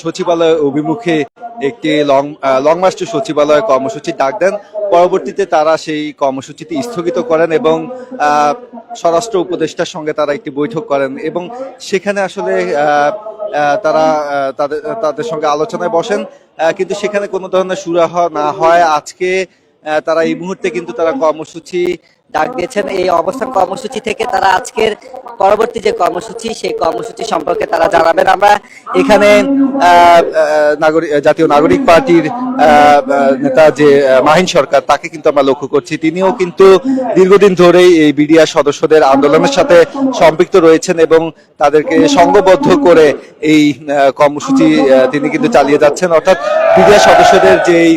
সচিবালয় অভিমুখে একটি লং লং মার্চ সচিবালয় কর্মসূচি ডাক দেন। পরবর্তীতে তারা সেই কর্মসূচিটি স্থগিত করেন এবং স্বরাষ্ট্র উপদেষ্টার সঙ্গে তারা একটি বৈঠক করেন এবং সেখানে আসলে তারা তাদের তাদের সঙ্গে আলোচনায় বসেন। কিন্তু সেখানে কোনো ধরনের সুরাহ না হয় আজকে তারা এই মুহূর্তে কিন্তু তারা কর্মসূচি ডাক দিয়েছেন এই অবস্থান কর্মসূচি থেকে তারা আজকের পরবর্তী যে কর্মসূচি, সেই কর্মসূচি সম্পর্কে তারা জানাবেন। আমরা এখানে নাগরিক জাতীয় নাগরিক পার্টির নেতা যে মাহিন সরকার, তাকে কিন্তু আমরা লক্ষ্য করছি। তিনিও কিন্তু দীর্ঘদিন ধরেই এই বিডিআর সদস্যদের আন্দোলনের সাথে সম্পৃক্ত রয়েছেন এবং তাদেরকে সংঘবদ্ধ করে এই কর্মসূচি তিনি কিন্তু চালিয়ে যাচ্ছেন। অর্থাৎ বিডিআর সদস্যদের যেই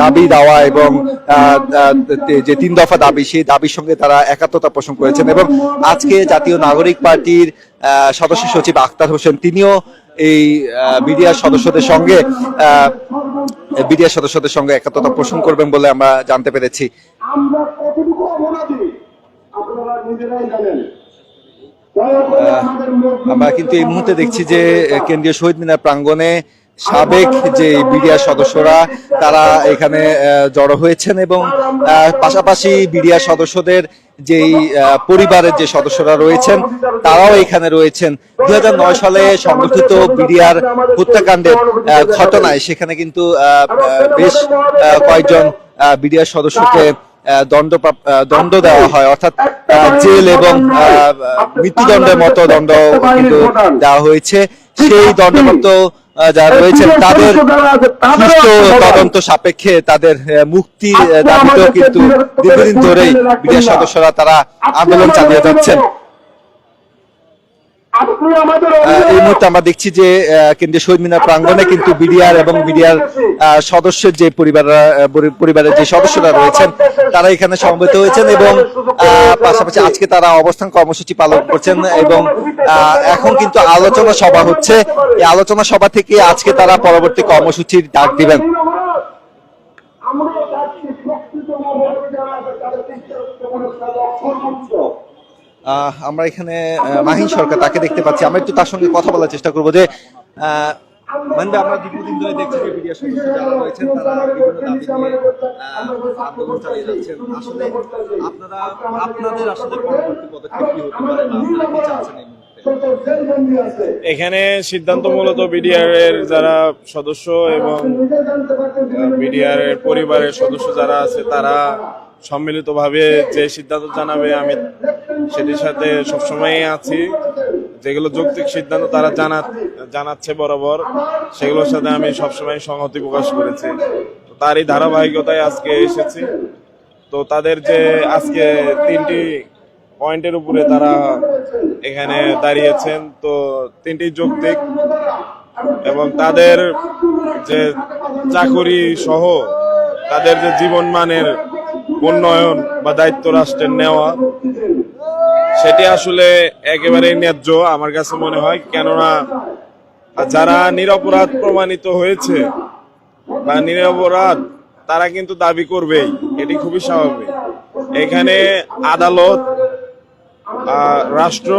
দাবি দেওয়া এবং যে তিন দফা দাবি সেই দাবির সঙ্গে তারা একাত্মতা পোষণ করেছেন এবং আজকে জাতীয় নাগরিক পার্টির সদস্য সচিব আখতার হোসেন তিনিও এই বিডিআর সদস্যদের সঙ্গে বিডিআর সদস্যদের সঙ্গে একাত্মতা পোষণ করবেন বলে আমরা জানতে পেরেছি। আমরা কিন্তু এই মুহূর্তে দেখছি যে কেন্দ্রীয় শহীদ মিনার প্রাঙ্গণে সাবেক যে বিডিআর সদস্যরা, তারা এখানে জড়ো হয়েছেন এবং পাশাপাশি বিডিআর সদস্যদের যেই পরিবারের যে সদস্যরা রয়েছেন, তারাও এখানে রয়েছেন। দুই হাজার নয় সালে সংগঠিত বিডিআর হত্যাকাণ্ডের ঘটনায় সেখানে কিন্তু বেশ কয়েকজন বিডিআর সদস্যকে দণ্ড দণ্ড দেওয়া হয়। অর্থাৎ জেল এবং মৃত্যুদণ্ডের মতো দণ্ড কিন্তু দেওয়া হয়েছে। সেই দণ্ডপ্রাপ্ত যারা রয়েছেন তাদের সুষ্ঠু তদন্ত সাপেক্ষে তাদের মুক্তি দাবিতেও কিন্তু দীর্ঘদিন ধরেই বিদেশ সদস্যরা তারা আন্দোলন চালিয়ে যাচ্ছেন। এই মুহূর্তে আমরা দেখছি যে কেন্দ্রীয় শহীদ মিনার প্রাঙ্গণে কিন্তু বিডিআর এবং বিডিআর সদস্যের যে পরিবাররা আহ, পরি- পরিবারের যে সদস্যরা রয়েছেন তারা এখানে সমবেত হয়েছেন এবং আহ, পাশাপাশি আজকে তারা অবস্থান কর্মসূচি পালন করছেন এবং আহ, এখন কিন্তু আলোচনা সভা হচ্ছে। এই আলোচনা সভা থেকে আজকে তারা পরবর্তী কর্মসূচির ডাক দিবেন। আমরা আমরা এখানে মাহিন সরকার তাকে দেখতে পাচ্ছি। আমরা একটু তার সঙ্গে কথা বলার চেষ্টা করব যে আমরা দীর্ঘদিন ধরে দেখছি যে বিডিআর সদস্য যারা রয়েছেন তারা বিভিন্ন দাবি নিয়ে আন্দোলন চালিয়ে যাচ্ছেন। আসলে আপনারা আপনাদের আসলে পরবর্তী পদক্ষেপ কি হতে পারে বা আপনারা কি চাচ্ছেন এই এখানে সিদ্ধান্ত মূলত বিডিআর এর যারা সদস্য এবং বিডিআর এর পরিবারের সদস্য যারা আছে তারা সম্মিলিতভাবে যে সিদ্ধান্ত জানাবে আমি সেটির সাথে সবসময় আছি। যেগুলো যৌক্তিক সিদ্ধান্ত তারা জানা জানাচ্ছে বরাবর, সেগুলোর সাথে আমি সবসময় সংহতি প্রকাশ করেছি। তারই ধারাবাহিকতায় আজকে এসেছি। তো তাদের যে আজকে তিনটি পয়েন্টের উপরে তারা এখানে দাঁড়িয়েছেন। তো তিনটি যৌক্তিক এবং তাদের যে চাকুরি সহ তাদের যে জীবন মানের উন্নয়ন বা দায়িত্ব রাষ্ট্রের নেওয়া সেটি আসলে একেবারে ন্যায্য আমার কাছে মনে হয়, কেননা যারা নিরপরাধ প্রমাণিত হয়েছে বা নিরপরাধ, তারা কিন্তু দাবি করবেই, এটি খুবই স্বাভাবিক। এখানে আদালত রাষ্ট্র,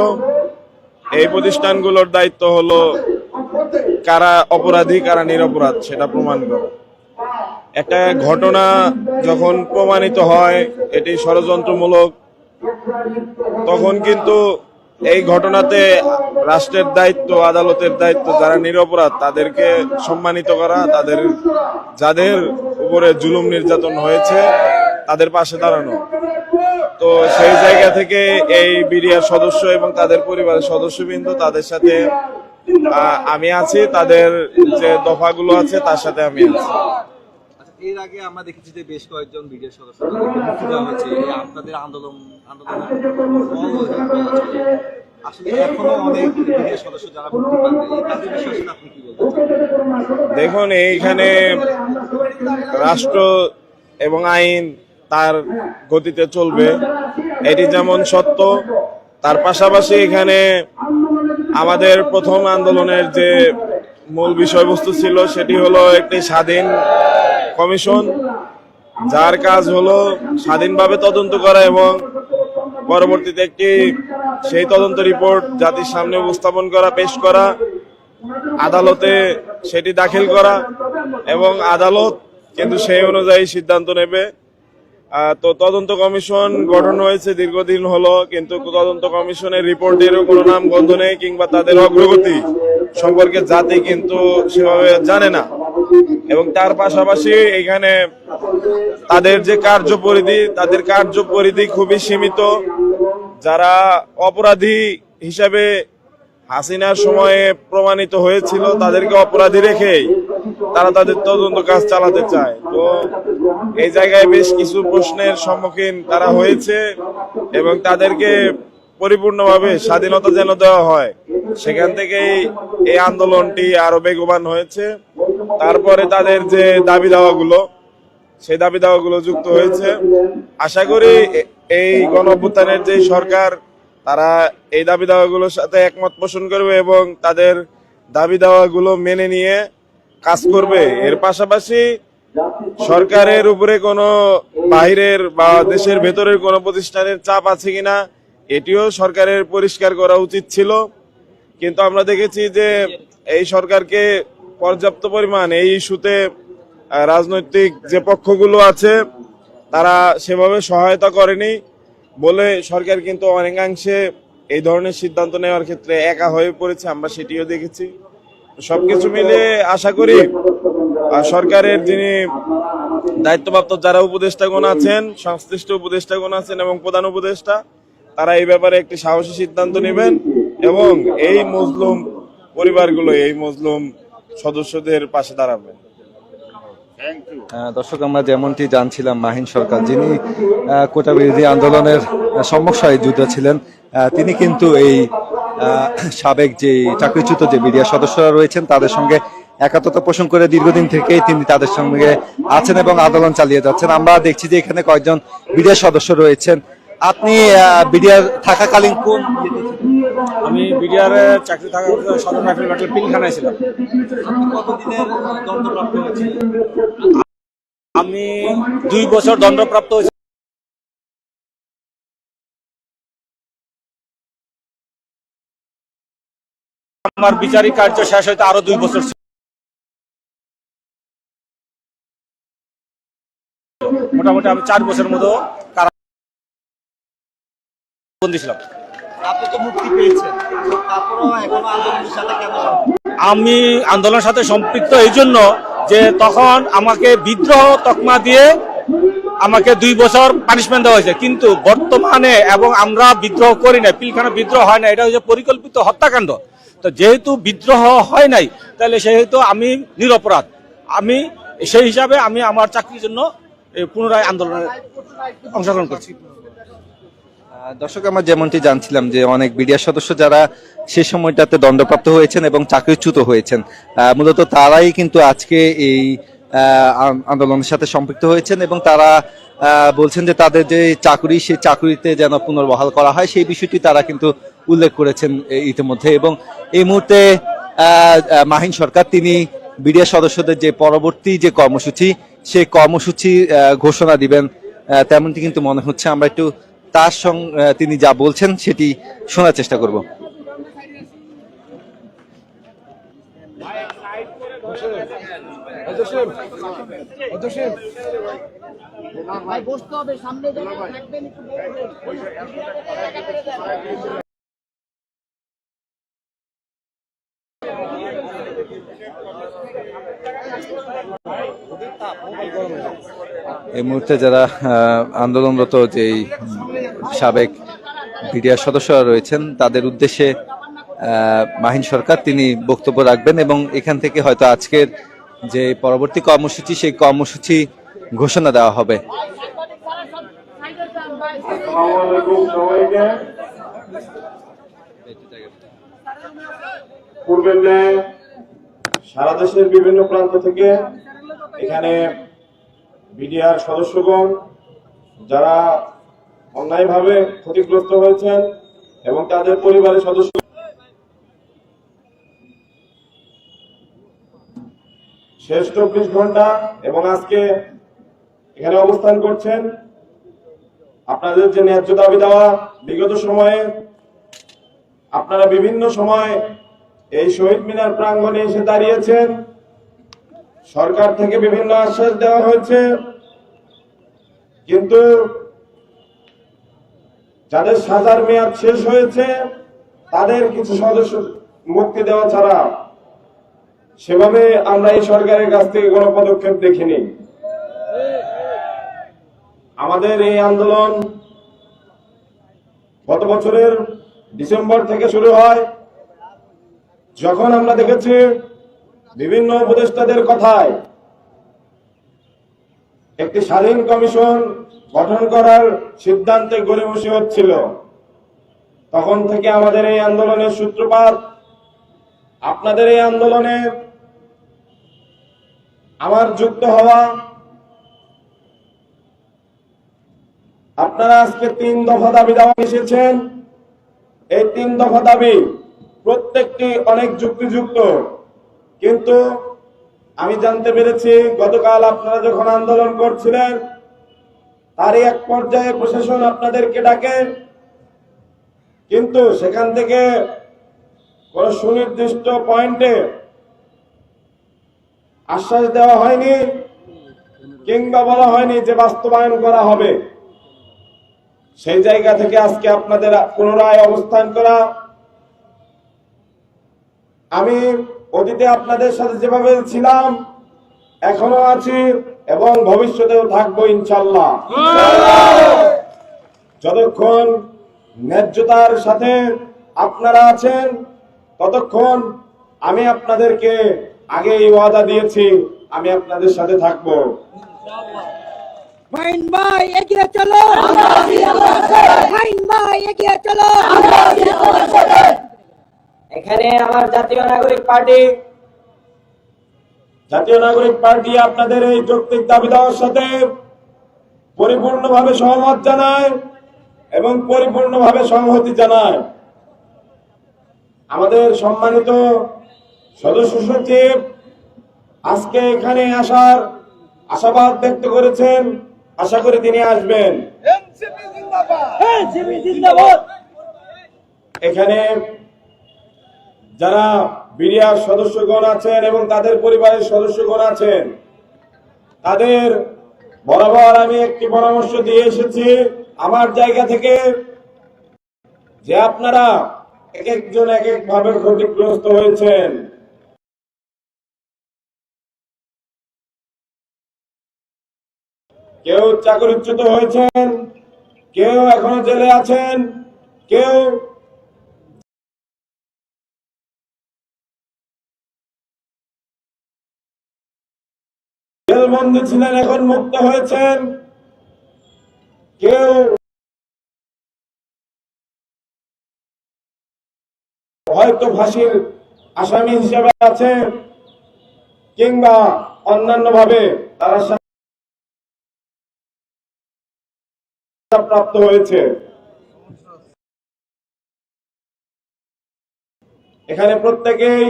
এই প্রতিষ্ঠানগুলোর দায়িত্ব হলো কারা অপরাধী, কারা নিরপরাধ, সেটা প্রমাণ করা। একটা ঘটনা যখন প্রমাণিত হয়, এটি ষড়যন্ত্রমূলক তখন কিন্তু এই ঘটনাতে রাষ্ট্রের দায়িত্ব, আদালতের দায়িত্ব, যারা নিরপরাধ, তাদেরকে সম্মানিত করা, তাদের, যাদের উপরে জুলুম নির্যাতন হয়েছে, তাদের পাশে দাঁড়ানো। তো সেই জায়গা থেকে এই বিডিআর সদস্য এবং তাদের পরিবারের সদস্যবৃন্দ তাদের সাথে আমি আছি। তাদের যে দফাগুলো আছে, তার সাথে আমি আছি। এর আগে আমরা দেখেছি যে বেশ কয়েকজন বিডিআর সদস্য দেওয়া হয়েছে আপনাদের আন্দোলন চলে। আসলে এখনও অনেক দেখুন, এইখানে রাষ্ট্র এবং আইন তার গতিতে চলবে, এটি যেমন সত্য, তার পাশাপাশি এখানে আমাদের প্রথম আন্দোলনের যে মূল বিষয়বস্তু ছিল, সেটি হলো একটি স্বাধীন কমিশন, যার কাজ হলো স্বাধীনভাবে তদন্ত করা এবং পরবর্তীতে একটি সেই তদন্ত রিপোর্ট জাতির সামনে উপস্থাপন করা, পেশ করা, আদালতে সেটি দাখিল করা এবং আদালত কিন্তু সেই অনুযায়ী সিদ্ধান্ত নেবে। তো তদন্ত কমিশন গঠন হয়েছে, দীর্ঘদিন হলো, কিন্তু তদন্ত কমিশনের রিপোর্টেরও কোনো নাম গন্ধ নেই কিংবা তাদের অগ্রগতি সম্পর্কে জাতি কিন্তু সেভাবে জানে না। এবং তার পাশাপাশি এখানে তাদের যে কার্যপরিধি, তাদের কার্যপরিধি খুবই সীমিত। যারা অপরাধী হিসাবে হাসিনার সময়ে প্রমাণিত হয়েছিল, তাদেরকে অপরাধী রেখেই তারা তাদের তদন্ত কাজ চালাতে চায়। তো এই জায়গায় বেশ কিছু প্রশ্নের সম্মুখীন তারা হয়েছে এবং তাদেরকে পরিপূর্ণভাবে স্বাধীনতা যেন দেওয়া হয়, সেখান থেকেই এই আন্দোলনটি আরও বেগবান হয়েছে। তারপরে তাদের যে দাবি দাওয়াগুলো, সেই দাবি দাওয়াগুলো যুক্ত হয়েছে। আশা করি এই গণ যে সরকার, তারা এই দাবি দাওয়াগুলোর সাথে একমত পোষণ করবে এবং তাদের দাবি দাওয়াগুলো মেনে নিয়ে কাজ করবে। এর পাশাপাশি সরকারের উপরে কোনো বাইরের বা দেশের ভেতরের কোনো প্রতিষ্ঠানের চাপ আছে কিনা, এটিও সরকারের পরিষ্কার করা উচিত ছিল। কিন্তু আমরা দেখেছি যে এই সরকারকে পর্যাপ্ত পরিমাণ এই ইস্যুতে রাজনৈতিক যে পক্ষগুলো আছে, তারা সেভাবে সহায়তা করেনি বলে সরকার কিন্তু অনেকাংশে এই ধরনের সিদ্ধান্ত নেওয়ার ক্ষেত্রে একা হয়ে পড়েছে, আমরা সেটিও দেখেছি। সবকিছু মিলে আশা করি সরকারের যিনি দায়িত্বপ্রাপ্ত যারা উপদেষ্টাগণ আছেন সংশ্লিষ্ট উপদেষ্টাগণ আছেন এবং প্রধান উপদেষ্টা তারা এই ব্যাপারে একটি সাহসী সিদ্ধান্ত নেবেন এবং এই মজলুম পরিবারগুলো এই মজলুম সদস্যদের পাশে দাঁড়াবেন আহ, দর্শক আমরা যেমনটি জানছিলাম মাহিন সরকার যিনি কোটা বিরোধী আন্দোলনের সারির যুদ্ধ ছিলেন তিনি কিন্তু এই সাবেক যে চাকরিচ্যুত যে মিডিয়া সদস্যরা রয়েছেন তাদের সঙ্গে একাত্মতা পোষণ করে দীর্ঘদিন থেকেই তিনি তাদের সঙ্গে আছেন এবং আন্দোলন চালিয়ে যাচ্ছেন। আমরা দেখছি যে এখানে কয়েকজন বিডিআ সদস্য রয়েছেন। আপনি বিডিআর থাকাকালীন কোন আমি বিডিআর চাকরি থাকা সদর রাইফেল পিলখানায় ছিলাম? আমি দুই বছর দণ্ডপ্রাপ্ত হয়েছি। আমার বিচারিক কার্য শেষ হইতে আরও দুই বছর। মোটামুটি আমি চার বছর মতো কারাবন্দি ছিলাম? আমি আন্দোলনের সাথে সম্পৃক্ত এই জন্য যে তখন আমাকে বিদ্রোহ তকমা দিয়ে আমাকে দুই বছর পানিশমেন্ট দেওয়া হয়েছে। কিন্তু বর্তমানে এবং আমরা বিদ্রোহ করি না পিলখানা বিদ্রোহ হয় না এটা হচ্ছে পরিকল্পিত হত্যাকাণ্ড। তো যেহেতু বিদ্রোহ হয় নাই, তাহলে সেহেতু আমি নিরপরাধ। আমি, সেই হিসাবে আমি আমার চাকরির জন্য পুনরায় আন্দোলনে অংশগ্রহণ করছি। দর্শক, আমরা যেমনটি জানছিলাম যে অনেক বিডিআর সদস্য যারা সে সময়টাতে দণ্ডপ্রাপ্ত হয়েছেন এবং চাকরিচ্যুত হয়েছেন মূলত তারাই কিন্তু আজকে এই আন্দোলনের সাথে সম্পৃক্ত হয়েছেন এবং তারা বলছেন যে তাদের যে চাকরি সেই চাকরিতে যেন পুনর্বহাল করা হয়, সেই বিষয়টি তারা কিন্তু উল্লেখ করেছেন ইতিমধ্যে এবং এই মুহূর্তে মাহিন সরকার, তিনি বিডিআর সদস্যদের যে পরবর্তী যে কর্মসূচি, সেই কর্মসূচি ঘোষণা দিবেন তেমনটি কিন্তু মনে হচ্ছে। আমরা একটু তার সঙ্গে তিনি যা বলছেন সেটি শোনার চেষ্টা করব। এই মুহূর্তে যারা আন্দোলনরত যেই সাবেক বিডিআর সদস্যরা রয়েছেন তাদের উদ্দেশ্যে মাহিন সরকার তিনি বক্তব্য রাখবেন এবং এখান থেকে হয়তো আজকের যে পরবর্তী কর্মসূচি, সেই কর্মসূচি ঘোষণা দেওয়া হবে। সারা দেশের বিভিন্ন প্রান্ত থেকে এখানে বিডিআর সদস্যগণ যারা অন্যায়ভাবে ক্ষতিগ্রস্ত হয়েছেন এবং তাদের পরিবারের সদস্য শেষ চব্বিশ ঘণ্টা এবং আজকে এখানে অবস্থান করছেন আপনাদের যে ন্যায্য দাবি দেওয়া বিগত সময়ে, আপনারা বিভিন্ন সময় এই শহীদ মিনার প্রাঙ্গণে এসে দাঁড়িয়েছেন। সরকার থেকে বিভিন্ন আশ্বাস দেওয়া হয়েছে। কিন্তু যাদের সাজার মেয়াদ শেষ হয়েছে, তাদের কিছু সদস্য মুক্তি দেওয়া ছাড়া সেভাবে আমরা এই সরকারের কাছ থেকে কোনো পদক্ষেপ দেখিনি। আমাদের এই আন্দোলন গত বছরের ডিসেম্বর থেকে শুরু হয়। যখন আমরা দেখেছি বিভিন্ন উপদেষ্টাদের কথায় একটি স্বাধীন কমিশন গঠন করার সিদ্ধান্তে গড়ে গড়িমসি হচ্ছিল। তখন থেকে আমাদের এই আন্দোলনের সূত্রপাত, আপনাদের এই আন্দোলনে আমার যুক্ত হওয়া। আপনারা আজকে তিন দফা দাবি দেওয়া এসেছেন। এই তিন দফা দাবি প্রত্যেকটি অনেক যুক্তিযুক্ত। কিন্তু আমি জানতে পেরেছি, গতকাল আপনারা যখন আন্দোলন করছিলেন, তারই এক পর্যায়ে প্রশাসন আপনাদেরকে ডাকে। কিন্তু সেখান থেকে কোন সুনির্দিষ্ট পয়েন্টে আশ্বাস দেওয়া হয়নি, কিংবা বলা হয়নি যে বাস্তবায়ন করা হবে। সেই জায়গা থেকে আজকে আপনাদের পুনরায় অবস্থান করা। আমি অতীতে আপনাদের সাথে যেভাবে ছিলাম, এখনও আছি এবং ভবিষ্যতেও থাকব ইনশাল্লাহ যতক্ষণ ন্যায্যতার সাথে আপনারা আছেন, ততক্ষণ আমি আপনাদেরকে আগেই ওয়াদা দিয়েছি আমি আপনাদের সাথে থাকব। ফাইন ভাই এগিয়ে চলো। ভাই এগিয়ে চলো। এখানে আমার জাতীয় নাগরিক পার্টি। জাতীয় নাগরিক পার্টি আপনাদের এই যৌক্তিক দাবি দেওয়ার সাথে পরিপূর্ণভাবে সহমত জানায় এবং পরিপূর্ণভাবে সংহতি জানায়। আমাদের সম্মানিত সদস্য সচিব আজকে এখানে আসার আশাবাদ ব্যক্ত করেছেন। আশা করি তিনি আসবেন। এখানে যারা বিডিআর সদস্যগণ আছেন এবং তাদের পরিবারের সদস্যগণ আছেন তাদের বরাবর আমি একটি পরামর্শ দিয়ে এসেছি। আমার জায়গা থেকে যে আপনারা এক একজন এক এক ভাবে ক্ষতিগ্রস্ত হয়েছেন। কেউ চাকরিচ্যুত হয়েছেন, কেউ এখনও জেলে আছেন, কেউ জেলবন্দি ছিলেন, এখন মুক্ত হয়েছেন, কেউ হয়তো ফাঁসির আসামি হিসেবে আছে কিংবা অন্যান্য ভাবে তারা প্রাপ্ত হয়েছে। এখানে প্রত্যেকেই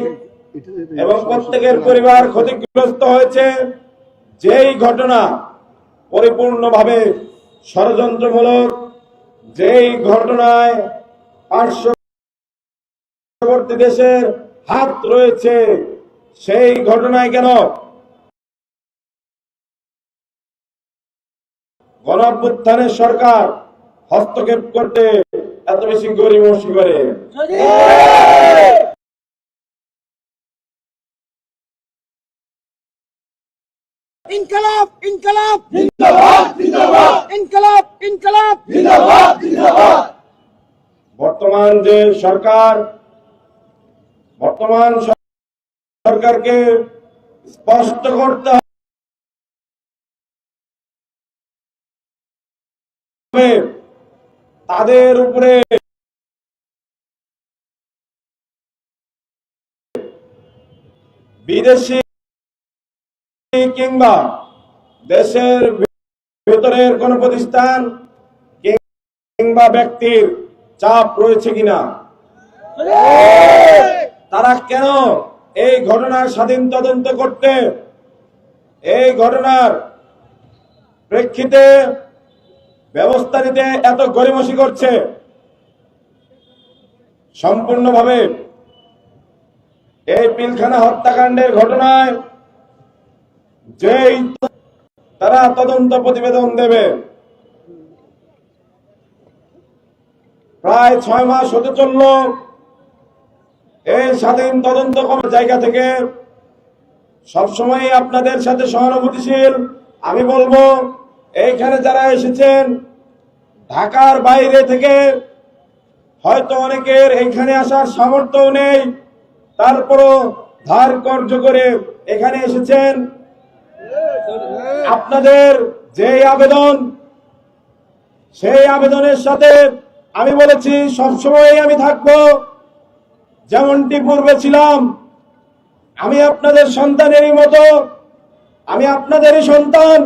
এবং প্রত্যেকের পরিবার ক্ষতিগ্রস্ত হয়েছে। যেই ঘটনা পরিপূর্ণভাবে ষড়যন্ত্রমূলক, যেই ঘটনায় পার্শ্ববর্তী দেশের হাত রয়েছে, সেই ঘটনায় কেন গণঅভ্যুত্থানের সরকার হস্তক্ষেপ করতে এত বেশি গরিমসি করে। ইনকলাব ইনকলাব। ইনকলাব ইনকলাব। বর্তমান যে সরকার বর্তমান সরকারকে স্পষ্ট করতে তাদের উপরে বিদেশি কিংবা দেশের ভেতরের কোন প্রতিষ্ঠান কিংবা ব্যক্তির চাপ রয়েছে কিনা? তারা কেন এই ঘটনার স্বাধীন তদন্ত করতে? এই ঘটনার প্রেক্ষিতে ব্যবস্থা নিতে এত গরিমসি করছে। সম্পূর্ণভাবে এই পিলখানা হত্যাকাণ্ডের ঘটনায় যেই তারা তদন্ত প্রতিবেদন দেবে। প্রায় ছয় মাস হতে চলল এই স্বাধীন তদন্ত জায়গা থেকে। সবসময় আপনাদের সাথে সহানুভূতিশীল, আমি বলব, এইখানে যারা এসেছেন ঢাকার বাইরে থেকে হয়তো অনেকের এখানে আসার সামর্থ্যও নেই। তারপরও ধার কর্য করে এখানে এসেছেন। আপনাদের যে আবেদন, সেই আবেদনের সাথে আমি বলেছি সবসময় আমি থাকব। যেমনটি পূর্বে ছিলাম, আমি আপনাদের সন্তানেরই মতো, আমি আপনাদেরই সন্তান।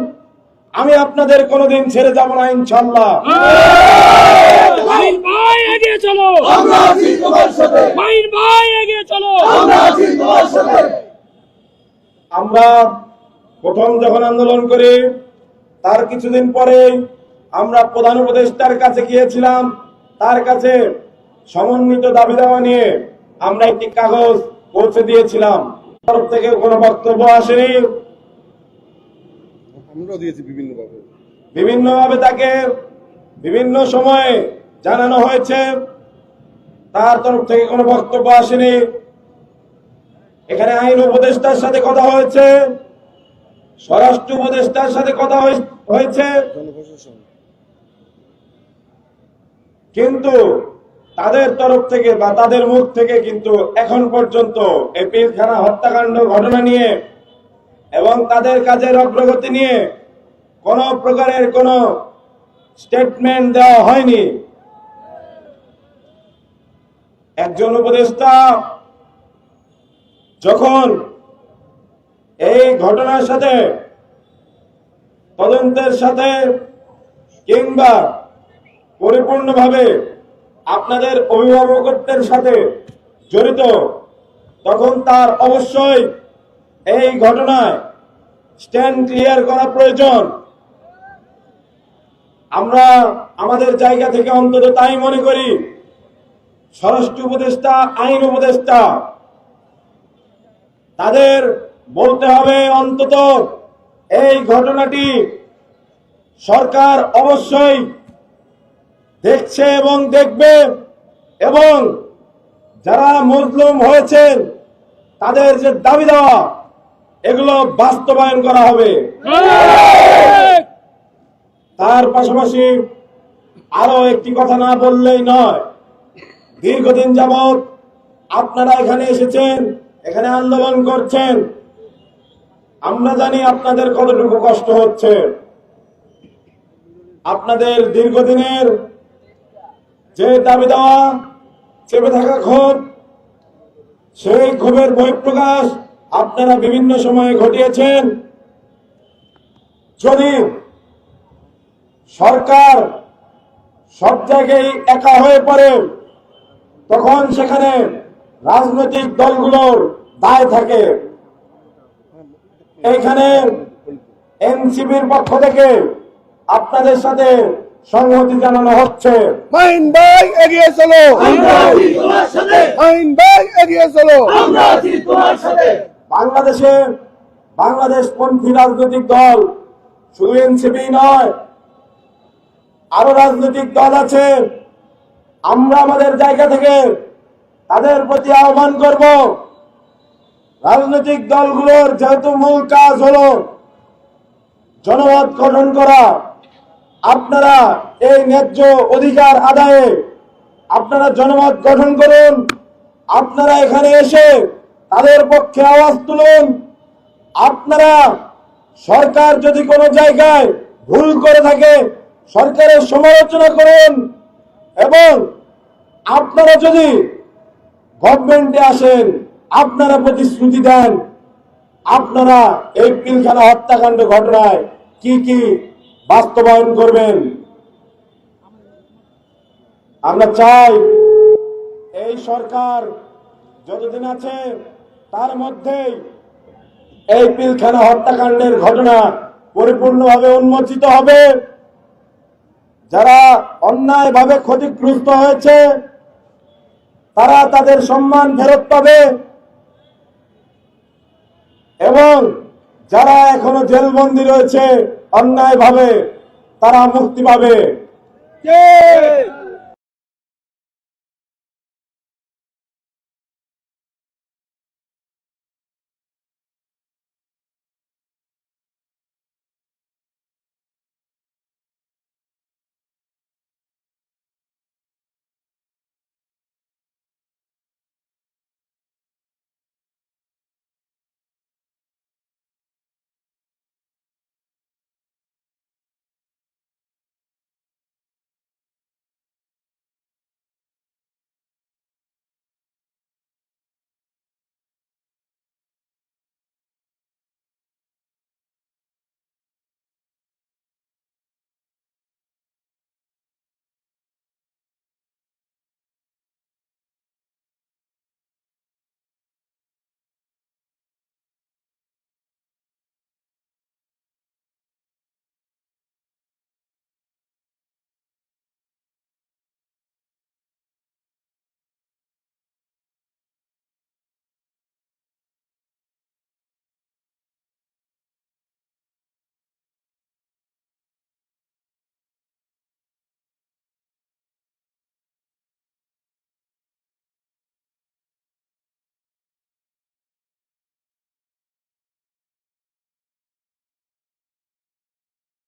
আমি আপনাদের কোনোদিন ছেড়ে যাব না ইনশাল্লাহ মাইন ভাই এগিয়ে চলো। মাইন ভাই এগিয়ে চলো। আমরা প্রথম যখন আন্দোলন করি তার কিছুদিন পরে আমরা প্রধান উপদেষ্টার কাছে গিয়েছিলাম। তার কাছে সমন্বিত দাবি দেওয়া নিয়ে আমরা একটি কাগজ পৌঁছে দিয়েছিলাম। তরফ থেকে কোনো বক্তব্য আসেনি। বিভিন্নভাবে। তাকে বিভিন্ন সময়ে জানানো হয়েছে। তার তরফ থেকে কোনো বক্তব্য আসেনি। এখানে আইন উপদেষ্টার সাথে কথা হয়েছে। স্বরাষ্ট্র উপদেষ্টার সাথে কথা হয়ে- হয়েছে। কিন্তু তাদের তরফ থেকে বা তাদের মুখ থেকে কিন্তু এখন পর্যন্ত এই পিলখানা হত্যাকাণ্ড ঘটনা নিয়ে এবং তাদের কাজের অগ্রগতি নিয়ে কোন প্রকারের কোন স্টেটমেন্ট দেওয়া হয়নি। একজন উপদেষ্টা যখন এই ঘটনার সাথে, তদন্তের সাথে কিংবা পরিপূর্ণভাবে আপনাদের অভিভাবকত্বের সাথে জড়িত, তখন তার অবশ্যই এই ঘটনায় স্ট্যান্ড ক্লিয়ার করা প্রয়োজন। আমরা আমাদের জায়গা থেকে অন্তত তাই মনে করি, স্বরাষ্ট্র উপদেষ্টা, আইন উপদেষ্টা, তাদের বলতে হবে অন্তত এই ঘটনাটি সরকার অবশ্যই দেখছে এবং দেখবে এবং যারা মজলুম হয়েছেন, তাদের যে দাবি দেওয়া এগুলো বাস্তবায়ন করা হবে। তার পাশাপাশি আরও একটি কথা না বললেই নয়, দীর্ঘদিন যাবৎ আপনারা এখানে এসেছেন, এখানে আন্দোলন করছেন। আমরা জানি আপনাদের কতটুকু কষ্ট হচ্ছে। আপনাদের দীর্ঘদিনের যে দাবি দেওয়া, চেপে থাকা ক্ষোভ, সেই ক্ষোভের বহিঃপ্রকাশ আপনারা বিভিন্ন সময়ে ঘটিয়েছেন। যদি সরকার সব জায়গায় একা হয়ে পড়ে তখন সেখানে রাজনৈতিক দলগুলোর দায় থাকে। এইখানে এনসিপির পক্ষ থেকে আপনাদের সাথে সংহতি জানানো হচ্ছে। মাইন ভাই এগিয়ে চলো। মাইন ভাই এগিয়ে চলো। বাংলাদেশে বাংলাদেশ পন্থী রাজনৈতিক দল শুধু এনসিপি নয়, আরও রাজনৈতিক দল আছে। আমরা আমাদের জায়গা থেকে তাদের প্রতি আহ্বান করব, রাজনৈতিক দলগুলোর যেহেতু মূল কাজ হলো জনমত গঠন করা, আপনারা এই ন্যায্য অধিকার আদায়ে আপনারা জনমত গঠন করুন, আপনারা এখানে এসে তাদের পক্ষে আওয়াজ তুলুন। আপনারা সরকার যদি কোনো জায়গায় ভুল করে থাকে, সরকারের সমালোচনা করুন এবং আপনারা যদি গভর্নমেন্টে আসেন, আপনারা প্রতিশ্রুতি দেন, আপনারা এই পিলখানা হত্যাকাণ্ড ঘটনায় কি কি বাস্তবায়ন করবেন? আমরা চাই এই সরকার যতদিন আছে তার মধ্যেই এই পিলখানা হত্যাকাণ্ডের ঘটনা পরিপূর্ণভাবে উন্মোচিত হবে। যারা অন্যায়ভাবে ক্ষতিগ্রস্ত হয়েছে, তারা তাদের সম্মান ফেরত পাবে এবং যারা এখনও জেলবন্দি রয়েছে অন্যায়ভাবে, তারা মুক্তি পাবে।